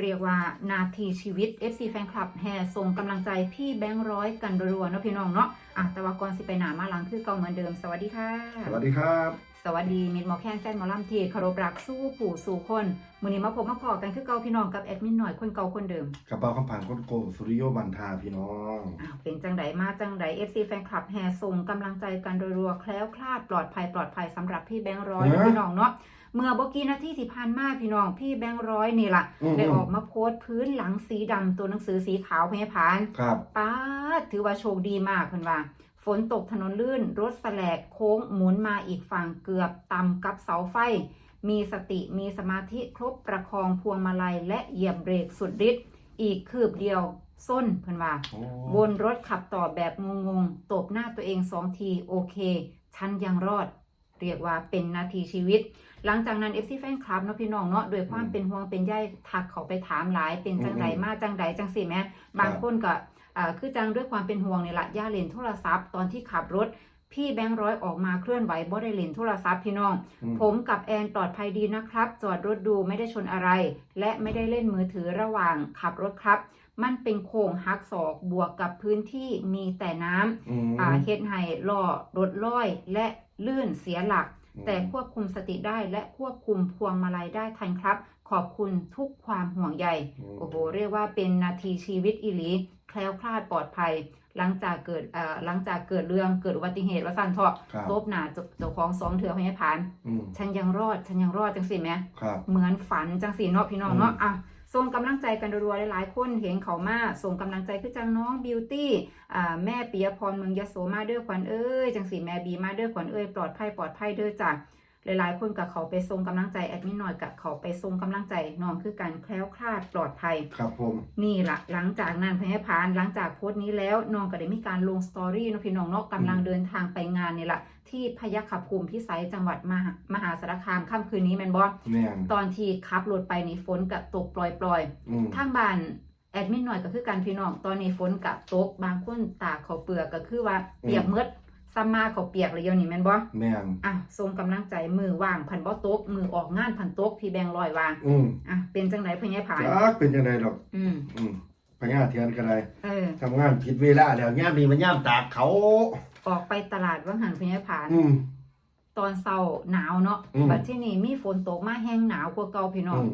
เรียกว่านาทีชีวิต FC แฟนคลับแห่ส่งกำลังใจพี่แบงค์ร้อยกันรัวๆเนาะพี่น้องเนาะอะแต่ว่าก่อนสิไปหนามาหลังคือเก่าเหมือนเดิม สวัสดีค่ะ สวัสดีครับ สวัสดีมิดหมอแคนแฟนหมอลำที่เคารพรักสู้ผู้สู่คนมือนี้มาพบมาพอกันคือเก่าพี่น้องกับแอดมินหน่อยคนเก่าคนเดิมกระเป๋าคำผ่านคนโกสุริโยบันทาพี่น้องอ้าวเป็นจังไดมาจังได FC แฟนคลับแห่ส่งกำลังใจกันรัวๆแคล้วคลาดปลอดภัยปลอดภัยสำหรับพี่แบงค์ร้อยนะพี่น้องเนาะเมื่อบกี้นาทีที่ผ่านมาพี่น้องพี่แบงค์ร้อยนี่ล่ะอืมได้ออกมาโพสต์พื้นหลังสีดำตัวหนังสือสีขาวพยาพานครับป้าดถือว่าโชคดีมากเพิ่นว่า ฝนตกถนนลื่น รถแสลกโค้งหมุนมาอีกฝั่งเกือบต่ำกับเสาไฟ มีสติมีสมาธิครบประคองพวงมาลัยและเหยียบเบรกสุดฤทธิ์อีกคืบเดียวส้นเพิ่นว่าโอ้วนรถขับต่อแบบงงๆ ตบหน้าตัวเองสองที โอเค ฉันยังรอด เรียกว่าเป็นนาทีชีวิต หลังจากนั้น FC แฟนคลับเนาะพี่น้องเนาะด้วยความเป็นห่วงเป็นใยทักเขาไปถามหลายเป็นจังใดมาจังใดจังสิแหม่บางคนก็อ่า คือจังด้วยความเป็นห่วงนี่ละย่าเล่นโทรศัพท์ ตอนที่ขับรถพี่แบงค์ร้อยออกมาเคลื่อนไหวบ่ได้เล่นโทรศัพท์พี่น้องอืมผมกับแอนปลอดภัยดีนะครับ จอดรถดูไม่ได้ชนอะไร และไม่ได้เล่นมือถือระหว่างขับรถครับ มันเป็นโค้งหักศอกบวกกับพื้นที่มีแต่น้ำอืมอ่าเฮ็ดให้ล้อรถลอยและลื่นเสียหลักอืมแต่ควบคุมสติได้และควบคุมพวงมาลัยได้ทันครับ ขอบคุณทุกความห่วงใยโอ้โหเรียกว่าเป็นนาทีชีวิตอีหลีแคล้วคลาดปลอดภัย หลังจากเกิดเอ่อหลังจากเกิดเรื่องเกิดอุบัติเหตุว่าสันเถาะครับ ลบหนาเจ้าเจ้าของสองเถื่อพยาพานอืมฉันยังรอด ฉันยังรอดจังสิแหม ครับ เหมือนฝันจังสีเนาะพี่น้องเนาะอืมอะส่งกำลังใจกันรัวๆหลายๆคนเห็นเขามาส่งกำลังใจคือจังน้องบิวตี้อ่าแม่ปิยพรเมืองยโสมาเด้อขวัญเอ้ยจังสีแม่บีมาเด้อขวัญเอ้ยปลอดภัยปลอดภัยเด้อจ้ะ หลายๆ คนกับเขาไปส่งกำลังใจแอดมินหน่อยกับเขาไปส่งกำลังใจน้องคือการแคล้วคลาดปลอดภัย ครับผมนี่ละหลังจากนั้นพยาพานหลังจากโพสต์นี้แล้วน้องก็ได้มีการลงสตอรี่เนาะพี่น้องเนาะกำลังเดินทางไปงานนี่แหละที่พยัคฆภูมิพิสัยจังหวัดมหามหาสารคามค่ำคืนนี้แมนบอแน่นตอนที่ขับรถไปนี่ฝนกับตกปล่อยอืมๆทางบ้านแอดมินหน่อยก็คือการพี่น้องตอนนี้ฝนกับตกบางคนตากเขาวเปลือกก็คือว่าเปียกหมืด ซัมมาเขาวเปียกเลยเดี๋ยวนี้แม่นบ่แน่นอะส่งกำลังใจมือว่างพันบ่ตกมือออกงานพันตกพี่แบงค์ลอยวางอืมอะเป็นจังไดพญายผานจักเป็นยังไงดอกอืมอืมพญาเทียนก็ได้เออ ทำงานผิดเวลาแล้วย่ามนี้มันย่ามตากเขา ออกไปตลาดว่างหันพญายผานอืม ตอนเช้าหนาวเนาะอืม บัดที่นี่มีฝนตกมาแห้งหนาวกว่าเก่าพี่น้ออืงม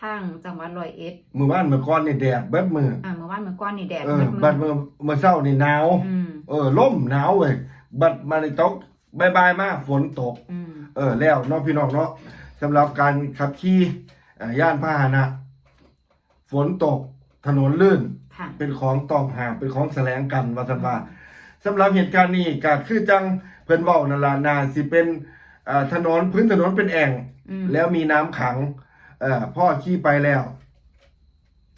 ทางจังหวัดร้อยเอ็ดมือว่านมือก่อนนี่แดดเบิดมืออะเมื่อวานเมื่อก่อนนี่แดดเออมืดบัดมืมืดอมือเช้านี่หนาว อืม เออล่มหนาวเว้ย บัดมาในตกบายบายมาฝนตก อืมเออแล้วเน้องพี่น้องเนาะสำหรับการขับขี่เอ่อย่านพาหนะ ฝนตกถนนลื่น ค่ะ เป็นของต้องห้ามเป็นของแสลงกันว่าสันว่าสำหรับเหตุการณ์นี้ก็คือจังเพิ่นเว้านั่นล่ะนาสิเป็นเอ่อถนนพื้นถนนเป็นแอ่ง อืมแล้วมีน้ำขัง เอ่อพ่อขี่ไปแล้ว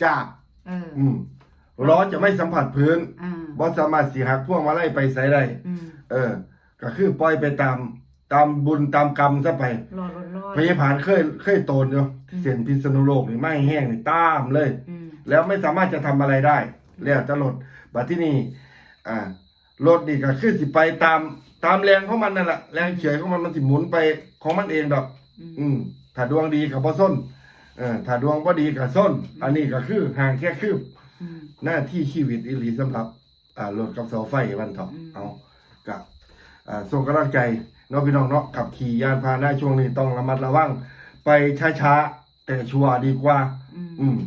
จาก เอออืมล้อจะไม่สัมผัสพื้นอ่าบ่สามารถสิหักพวงมาลัยไปไสได้ อืม เออ ก็คือปล่อยไปตาม ตามบุญตามกรรมซะไปรอรถลอยพยาผานเคยเคยโตนอยู่อืมเส้นพิษณุโลกนี่ไม่แห้งนี่ตามเลย อืมแล้วไม่สามารถจะทำอะไรได้ แล้วจะรถบัดที่นี่อ่ารถนี่ก็คือสิไปตามตามแรงของมันนั่นแหละแรงเฉยของมันมันสิหมุนไปของมันเองดอก อืมอืมถ้าดวงดีกับบ่ส้นเออถ้าดวงบ่ดีกับส้น อันนี้ก็คือห่างแค่คืบ อืม หน้าที่ชีวิตอีหลีสำหรับ อ่ารถกับเสาไฟวันเถาะอืม เอา กับอ่าส่งกำลังใจเนาะพี่น้องเนาะขับขี่ยานพาหนะช่วงนี้ต้องระมัดระวัง ไปช้าๆแต่ชัวร์ดีกว่า อืมอืม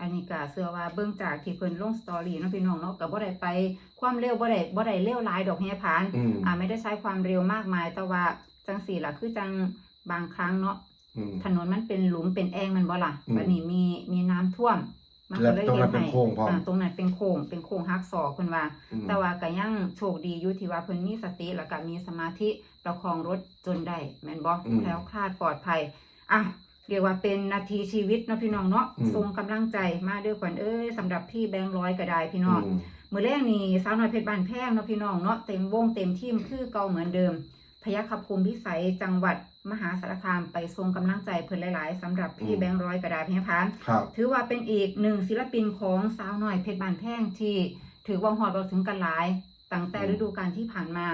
อันนี้ก็เชื่อว่าเบื้องจากที่เพิ่นลงสตอรี่เนาะพี่น้องเนาะก็บ่ได้ไปความเร็วบ่ได้บ่ได้เร็วหลายดอกแฮผานอืมอ่าไม่ได้ใช้ความเร็วมากมาย แต่ว่าจังสี่ล่ะคือจังบางครั้งเนาะอืมถนนมันเป็นหลุมเป็นแอ่งมันบ่ล่ะอืมบัดนี้มีมีน้ำท่วม มันและก็เลยตรงนั้นฮ็ดเป็นให้โค้งพร้อมอ่าตรงนั้นเป็นโค้งเป็นโค้งหักศอกเพิ่นว่าอืมแต่ว่าก็ยังโชคดีอยู่ที่ว่าเพิ่นมีสติแล้วก็มีสมาธิประคองรถจนได้แม่นบ่อืมแคล้วคลาดปลอดภัยอะเรียกว่าเป็นนาทีชีวิตเนาะพี่น้องเนาะอืมส่งกำลังใจมาด้วยขวัญเอ้ยสำหรับพี่แบงค์ร้อยก็ได้พี่น้องอืมมื้อแรกนี่สาวน้อยเพชรบ้านแพงเนาะพี่น้องเนาะเต็มวงเต็มทีมคือเก่าเหมือนเดิม พยัคฆภูมิพิสัยจังหวัด มหาสารคามไปส่งกำลังใจเพิ่นหลายๆสำหรับพี่อืมแบงค์ร้อยก็ได้พี่พานครับ ถือว่าเป็นอีกหนึ่งศิลปินของสาวน้อยเพชรบานแพงที่ถือว่าหอดเราถึงกันหลายตั้งแต่อืมฤดูกาลที่ผ่านมา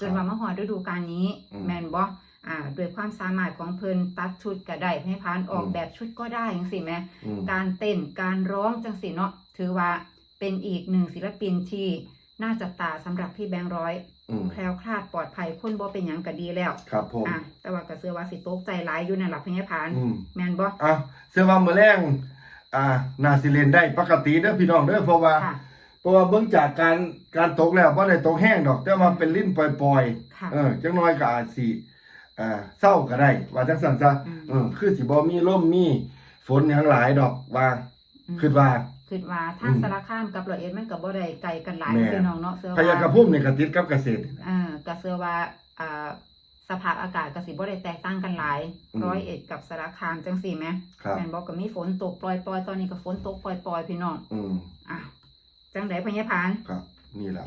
จนครับว่ามาหอดฤดูกาลนี้อืมแมนบออ่าด้วยความสามารถของเพิ่นตัดชุดก็ได้พยาพานออกอืมแบบชุดก็ได้จังซี่แหมอืมการเต้นการร้องจังซี่เนาะถือว่าเป็นอีกหนึ่งศิลปินที่ น่าจับตาสำหรับพี่แบงค์ร้อยอืมแคล้วคลาดปลอดภัยคนบ่เป็นหยังก็ดีแล้ว ครับผมอะแต่ว่าก็เชื่อว่าสิตกใจหลายอยู่นั่นล่ะพยาพานอืมแม่นบ่อะเสื้อว่ามือแรงอ่านาสิเลนได้ปกติเด้อพี่น้องเด้อเพราะว่าค่ะเพราะว่าเบื้องจากการการตกแล้วว่าได้ตกแห้งดอก แต่ว่าเป็นลิ้นปล่อยค่ะๆเออจังน้อยก็อาจสิอ่าเศร้าก็ได้ ว่าจังซั่นซะอืมเออคือสิบ่มีลมมีฝนหยังหลายดอกว่าอืมคิดว่า คิดว่าทางอืมสารคามกับร้อยเอ็ดมันก็บ่ได้ไกลกันหลายแม่ พี่น้องเนาะเชื่อพยากระว่าพุ่มนี่ก็ติดกับเกษตร อ่าก็เชื่อว่าอ่าสภาพอากาศก็สิบ่ได้แตกต่างกันหลายอืม ร้อยเอ็ดกับสารคามจังซี่แหมครับ แม่นบอกก็มีฝนตกปล่อยๆ ตอนนี้ก็ฝนตกปล่อยๆ พี่น้องอืมอะจังไดพญาพานครับ นี่แหละ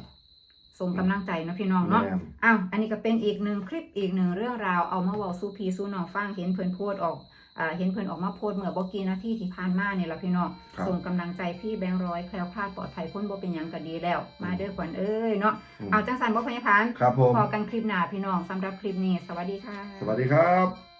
ส่งกำลังใจเนาะพี่น้องเนาะ แม่น อ้าว อันนี้ก็เป็นอีกหนึ่งคลิปอีกหนึ่งเรื่องราวเอามาเว้าสู่พี่สู่น้องฟังเห็นเพิ่นโพสต์ออกอ่า เห็นเพิ่นออกมาโพสต์เมื่อบ่กี่นาทีที่ผ่านมานี่ล่ะพี่น้องครับส่งกำลังใจพี่แบงค์ร้อยแคล้วคลาดปลอดภัยพ้นบ่เป็นหยังก็ดีแล้ว มาเด้อขวัญเอ้ยเนาะอืมเอาจังสันบ่พญาพานครับผมพอกันคลิปหน้าพี่น้องสำหรับคลิปนี้ สวัสดีค่ะ สวัสดีครับ